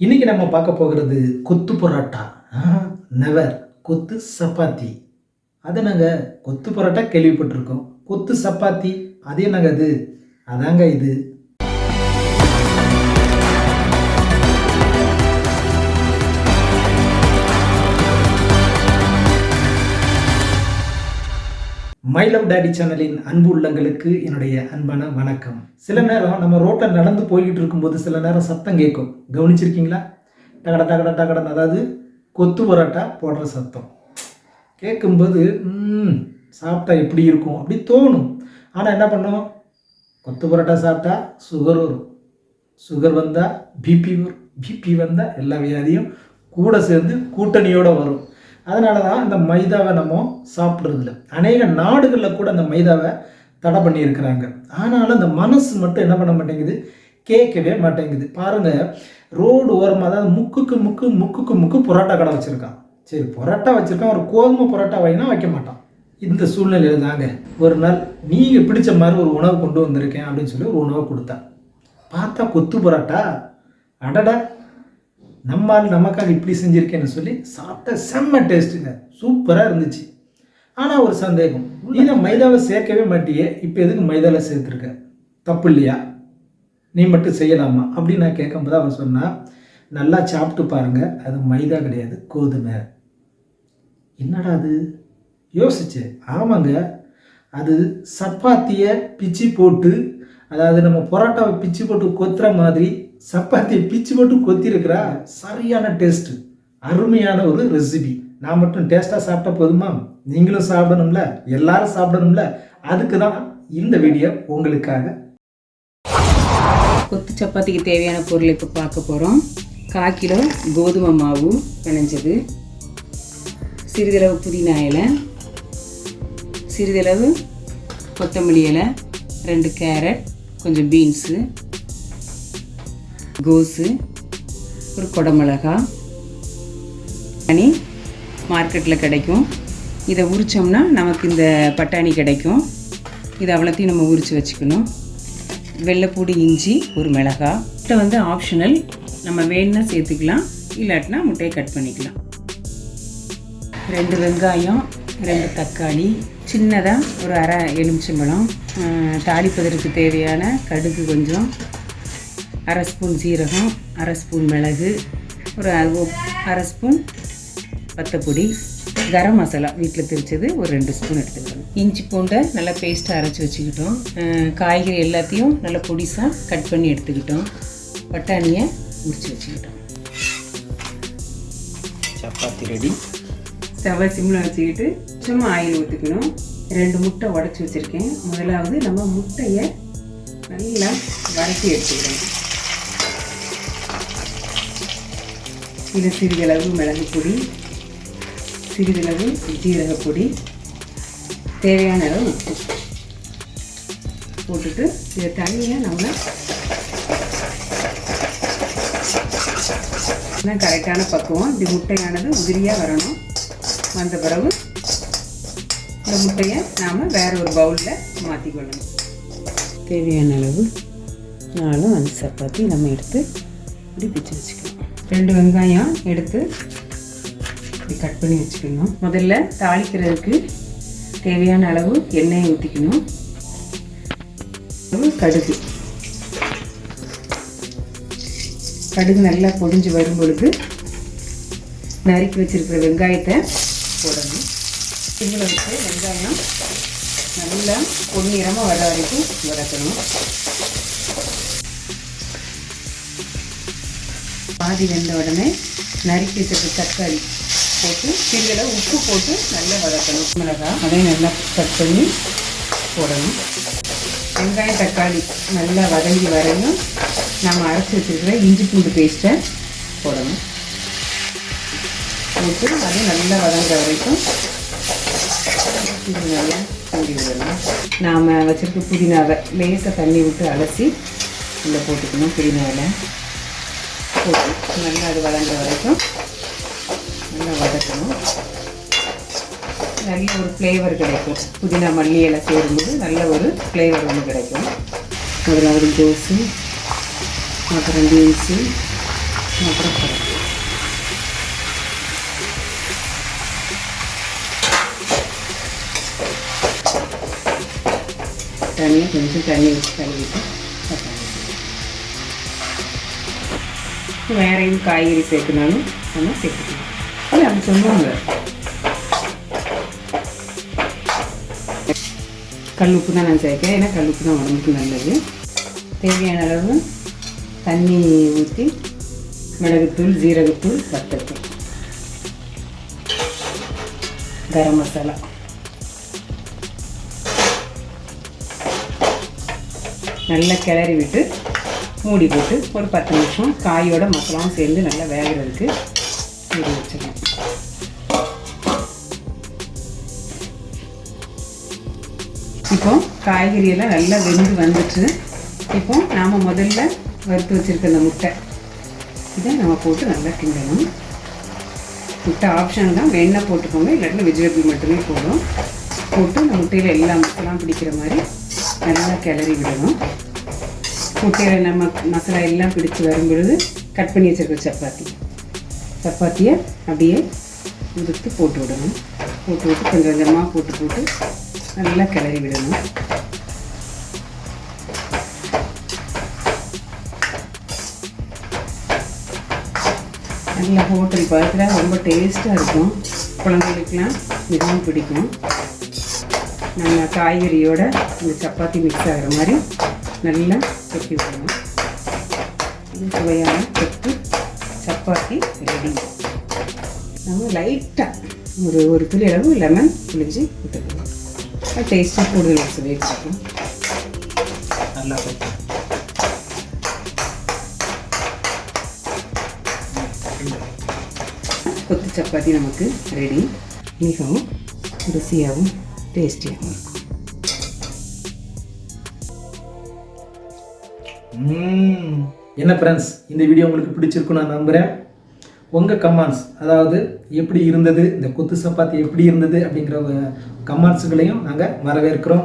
இன்னைக்கு நம்ம பார்க்க போகிறது கொத்து பரோட்டா. நெவர் கொத்து சப்பாத்தி. அதை நாங்கள் கொத்து பரோட்டா கேள்விப்பட்டிருக்கோம். கொத்து சப்பாத்தி அது என்னங்க அது அதாங்க இது. மை லவ் டேடி சேனலின் அன்பு உள்ளங்களுக்கு என்னுடைய அன்பான வணக்கம். சில நேரம் நம்ம ரோட்டில் நடந்து போய்கிட்டு இருக்கும்போது சில நேரம் சத்தம் கேட்கும். கவனிச்சிருக்கீங்களா? டகட டகட டகடன் அதாவது கொத்து பரோட்டா போடுற சத்தம். கேட்கும்போது சாப்பிட்டா எப்படி இருக்கும்? அப்படி தோணும். ஆனால் என்ன பண்ணோம்? கொத்து பரோட்டா சாப்பிட்டா சுகர் வரும். சுகர் வந்தால் பிபி வரும். பிபி வந்தால் எல்லா வியாதியும் கூட சேர்ந்து கூட்டணியோடு வரும். அதனால தான் இந்த மைதாவை நம்ம சாப்பிட்றதில்ல. அநேக நாடுகளில் கூட அந்த மைதாவை தடை பண்ணியிருக்கிறாங்க. ஆனாலும் அந்த மனசு மட்டும் என்ன பண்ண மாட்டேங்குது? கேட்கவே மாட்டேங்குது. பாருங்கள் ரோடு ஓரமாக அதாவது முக்குக்கு முக்கு முக்குக்கு முக்கு புரோட்டா கடை வச்சுருக்கான். சரி புரோட்டா வச்சுருக்கான். ஒரு கோதுமை புரோட்டா வைனா வைக்க மாட்டான். இந்த சூழ்நிலையில் தாங்க. ஒரு நாள் நீங்கள் பிடிச்ச மாதிரி ஒரு உணவு கொண்டு வந்திருக்கேன் அப்படின்னு சொல்லி ஒரு உணவை கொடுத்தா பார்த்தா கொத்து பரோட்டா. அடடா! நம்மால் நமக்காக இப்படி செஞ்சுருக்கேன்னு சொல்லி சாப்பிட்ட செம்ம டேஸ்ட்டுங்க சூப்பராக இருந்துச்சு. ஆனால் ஒரு சந்தேகம். நீ மைதாவை சேர்க்கவே மாட்டியே இப்போ எதுக்கு மைதாவில் சேர்த்துருக்க? தப்பு இல்லையா? நீ மட்டும் செய்யலாமா? அப்படின்னு நான் கேட்கும்போது அவன் சொன்னால் நல்லா சாப்பிட்டு பாருங்க. அது மைதா கிடையாது கோதுமை. என்னடா அது? யோசிச்சு. ஆமாங்க. அது சப்பாத்தியை பிச்சு போட்டு அதாவது நம்ம பரோட்டாவை பிச்சு போட்டு கொத்துற மாதிரி சப்பாத்தி பிச்சு மட்டும் கொத்திருக்கிறா? சரியான டேஸ்ட்டு அருமையான ஒரு ரெசிபி நான் மட்டும் டேஸ்ட்டாக சாப்பிட்டா போதுமா? நீங்களும் சாப்பிடணும்ல? எல்லாரும் சாப்பிடணும்ல? அதுக்கு தான் இந்த வீடியோ உங்களுக்காக. கொத்து சப்பாத்திக்கு தேவையான பொருள் இப்போ பார்க்க போகிறோம் கால் கிலோ கோதுமை மாவு பிணைஞ்சது சிறிதளவு புதினா இலை. சிறிதளவு கொத்தமல்லி இலை. ரெண்டு கேரட். கொஞ்சம் பீன்ஸு. கோஸு ஒரு குடமிளகா பட்டாணி மார்க்கெட்டில் கிடைக்கும். இதை உரித்தோம்னா நமக்கு இந்த பட்டாணி கிடைக்கும். இது அவ்வளோத்தையும் நம்ம உரித்து வச்சுக்கணும். வெள்ளைப்பூடி இஞ்சி ஒரு மிளகா. முட்டை வந்து ஆப்ஷனல் நம்ம வேணும்னா சேர்த்துக்கலாம். இல்லாட்டினா முட்டையை கட் பண்ணிக்கலாம். ரெண்டு வெங்காயம் ரெண்டு தக்காளி. சின்னதாக ஒரு அரை எலுமிச்சம்பழம். தாளிப்பதற்கு தேவையான கடுகு கொஞ்சம். அரை ஸ்பூன் சீரகம் அரை ஸ்பூன் மிளகு ஒரு அரை ஸ்பூன் பத்தைப்பொடி கரம் மசாலா. வீட்டில் திரிச்சது ஒரு ரெண்டு ஸ்பூன் எடுத்துக்கணும். இஞ்சி பூண்டை நல்லா பேஸ்ட்டாக அரைச்சி வச்சுக்கிட்டோம். காய்கறி எல்லாத்தையும் நல்லா பொடிசாக கட் பண்ணி எடுத்துக்கிட்டோம். பட்டாணியை உரிச்சு வச்சுக்கிட்டோம். சப்பாத்தி ரெடி. ஸ்டவ்வை சிம்மில் வச்சுக்கிட்டு சும்மா ஆயில் ஊற்றிக்கணும் ரெண்டு முட்டை உடச்சி வச்சுருக்கேன். முதலாவது நம்ம முட்டையை நல்லா வதக்கி எடுத்துக்கிறோம் இது சிறிதளவு மிளகு பொடி சிறிதளவு ஜீரகப்பொடி தேவையான அளவு உப்பு. போட்டுட்டு இதை தனியாக நம்ம இதுதான் கரெக்டான பக்குவம்? இப்படி முட்டையானது உதிரியாக வரணும். வந்த பிறகு இந்த முட்டையை நாம் வேற ஒரு பவுலில் மாற்றிக்கொள்ளணும் தேவையான அளவு நாலும் அஞ்சு சப்பாத்தி நம்ம எடுத்து இப்படி பிச்சு வச்சுக்கணும். ரெண்டு வெங்காயம் எடுத்து இப்படி கட் பண்ணி வச்சுக்கணும். முதல்ல தாளிக்கிறதுக்கு தேவையான அளவு எண்ணெயை ஊற்றிக்கணும் கடுகு. கடுகு நல்லா பொடிஞ்சு வரும் பொழுது நறுக்கி வச்சிருக்கிற வெங்காயத்தை போடணும். சிம்மில் வச்சு வெங்காயம் நல்லா பொன்னிறமாக வர வரைக்கும் வதக்கணும். பாதி வெந்த உடனே நறுக்கி வச்சிருக்க தக்காளி போட்டு சிறிதளவு உப்பு போட்டு நல்லா வதக்கணும். மிளகாய் அதையும் நல்லா கட் பண்ணி போடணும். வெங்காயம் தக்காளி நல்லா வதங்கி வரையும் நம்ம அரைச்சி வச்சுருக்கிற இஞ்சி பூண்டு பேஸ்ட்டை போடணும். போட்டு அது நல்லா வதங்குற வரைக்கும் நல்லா மூடி விடணும். நாம் வச்சுருக்க புதினாவை லேசாக தண்ணி விட்டு அலசி உள்ளே போட்டுக்கணும் புதினாவில் போட்டு நல்லா அது வளர்ந்த வரைக்கும். நல்லா வதக்கணும். நல்ல ஒரு ஃப்ளேவர் கிடைக்கும். புதினா மல்லி எல்லாம் சேரும்போது நல்ல ஒரு ஃப்ளேவர் ஒன்று கிடைக்கும். அதில் ஒரு ஜூஸு அப்புறம் பீன்ஸு அப்புறம் பருப்பு தனியாக கொஞ்சம் தண்ணி வச்சு கழுவிட்டு வேறையும் காய்கறி சேர்க்கனாலும் நம்ம சேர்த்துக்கலாம். இல்லை அப்படி சொல்லுவாங்க. கல் உப்பு தான் நான் சேர்க்கேன். ஏன்னா கல் உப்பு தான் உடம்புக்கு நல்லது. தேவையான அளவு தண்ணி ஊற்றி மிளகுத்தூள் ஜீரகத்தூள் வத்தத்தூள் கரம் மசாலா. நல்லா கிளறி விட்டு மூடி போட்டு ஒரு பத்து நிமிஷம் காயோட மசாலாவும் சேர்ந்து நல்லா வேகிறதுக்கு மூடி வச்சிடலாம். இப்போ காய்கறியெல்லாம் நல்லா வெந்து வந்துட்டு இப்போ நாம் முதல்ல வறுத்து வச்சுருக்க அந்த முட்டை. இதை நம்ம போட்டு நல்லா கிண்டணும். முட்டை ஆப்ஷன் தான். வெண்ணெய் போட்டுக்கோங்க. இல்லாட்டி வெஜிடபிள் மட்டுமே போடும் போட்டு அந்த முட்டையில் எல்லா மசாலாம் பிடிக்கிற மாதிரி நல்லா கிளறி விடணும். முட்டையில் நம்ம மசாலா எல்லாம் பிடிச்சி வரும் பொழுது கட் பண்ணி வச்சுருக்க சப்பாத்தி. சப்பாத்தியை அப்படியே உதுத்து போட்டு விடணும். போட்டு விட்டு கொஞ்சம் கொஞ்சமாக போட்டு போட்டு நல்லா கிளறி விடணும். நல்லா ஹோட்டல் பழத்தில் ரொம்ப டேஸ்ட்டாக இருக்கும். குழந்தைகளுக்கெலாம் மிகவும் பிடிக்கும். நம்ம காய்கறியோட இந்த சப்பாத்தி மிக்ஸ் ஆகிற மாதிரி நல்லா கொட்டி விடணும் இது சுவையான கொத்து சப்பாத்தி ரெடி நம்ம லைட்டாக ஒரு ஒரு துளி அளவு லெமன் புளிஞ்சு விட்டுக்கணும் டேஸ்ட்டாக கூடுதல் சுவை கிடைக்கும் நல்லா கொத்து. கொத்து சப்பாத்தி நமக்கு ரெடி மிகவும் ருசியாகவும் டேஸ்டியாகவும் இருக்கும். என்ன ஃப்ரெண்ட்ஸ் இந்த வீடியோ உங்களுக்கு பிடிச்சிருக்குன்னு நான் நம்புகிறேன் உங்கள் கமெண்ட்ஸ் அதாவது எப்படி இருந்தது இந்த கொத்து சப்பாத்தி எப்படி இருந்தது அப்படிங்கிற கமெண்ட்ஸுகளையும் நாங்கள் வரவேற்கிறோம்.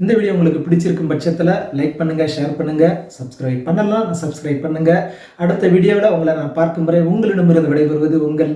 இந்த வீடியோ உங்களுக்கு பிடிச்சிருக்கும் பட்சத்தில் லைக் பண்ணுங்கள் ஷேர் பண்ணுங்கள் சப்ஸ்கிரைப் பண்ணலாம் சப்ஸ்கிரைப் பண்ணுங்கள் அடுத்த வீடியோவில் உங்களை நான் பார்க்கும் வரை உங்களிடமிருந்து விடைபெறுவது உங்கள்